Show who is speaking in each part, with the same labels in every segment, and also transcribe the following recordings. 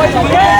Speaker 1: Hoy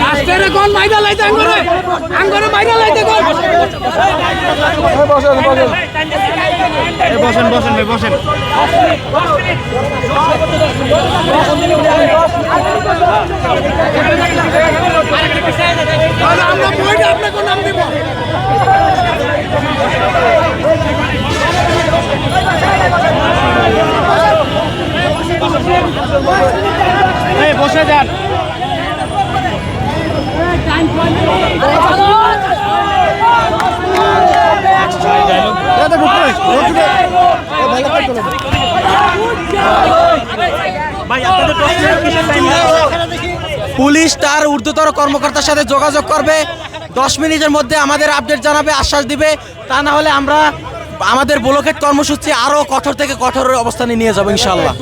Speaker 1: রাষ্ট্রের কোনো
Speaker 2: মাইদা লাইতে আঙ্গরে? আঙ্গরে মাইদা লাইতে কোন?
Speaker 3: বসেন বসেন ভাই বসেন।
Speaker 2: তাহলে আমরা বইটা আপনাকে নাম দিব
Speaker 3: বসে যান
Speaker 4: পুলিশ তার ঊর্ধ্বতর কর্মকর্তার সাথে যোগাযোগ করবে দশ মিনিটের মধ্যে আমাদের আপডেট জানাবে আশ্বাস দিবে তা না হলে আমরা আমাদের ব্লকেট কর্মসূচি আরও কঠোর থেকে কঠোর অবস্থানে নিয়ে যাব ইনশাল্লাহ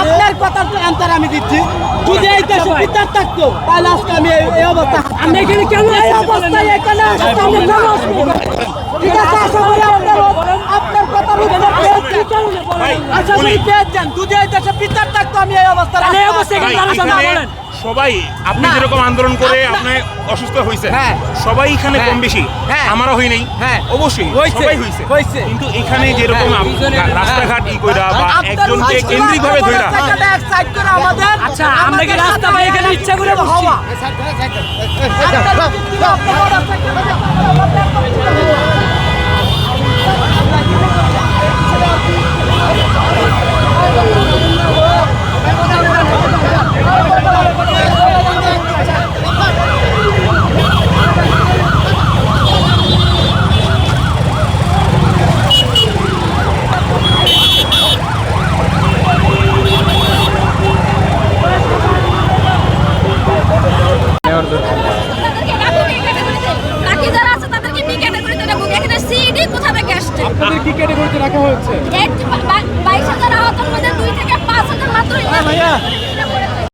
Speaker 1: আপনার কথার অ্যান্সার আমি দিচ্ছি। যদি এই দেশে বিচার থাকতো তাহলে আজকে আমি এই- এই অবস্থা আমরা এখানে কেন এই অবস্থায় এখানে আসতে আমরা কেন আসব? ঠিক আছে আশা করি আপনার
Speaker 5: সবাই আপনি যেরকম আন্দোলন করে
Speaker 4: আপনা-
Speaker 5: অসুস্থ হয়েছে
Speaker 4: হ্যাঁ।
Speaker 5: সবাই এখানে। কম বেশি। আমারও হয় নাই। অবশ্যই। সবাই হয়েছে। কিন্তু এখানে যেরকম রাস্তাঘাট ই কইরা বা একজনকে কেন্দ্রিক ভাবে ধইরা
Speaker 2: আচ্ছা আমরা কি রাস্তা ভাই এখানে ইচ্ছা করে
Speaker 1: হওয়া ক্যাটাগরিতে রাখা হয়েছে? বাইশ মধ্যে থেকে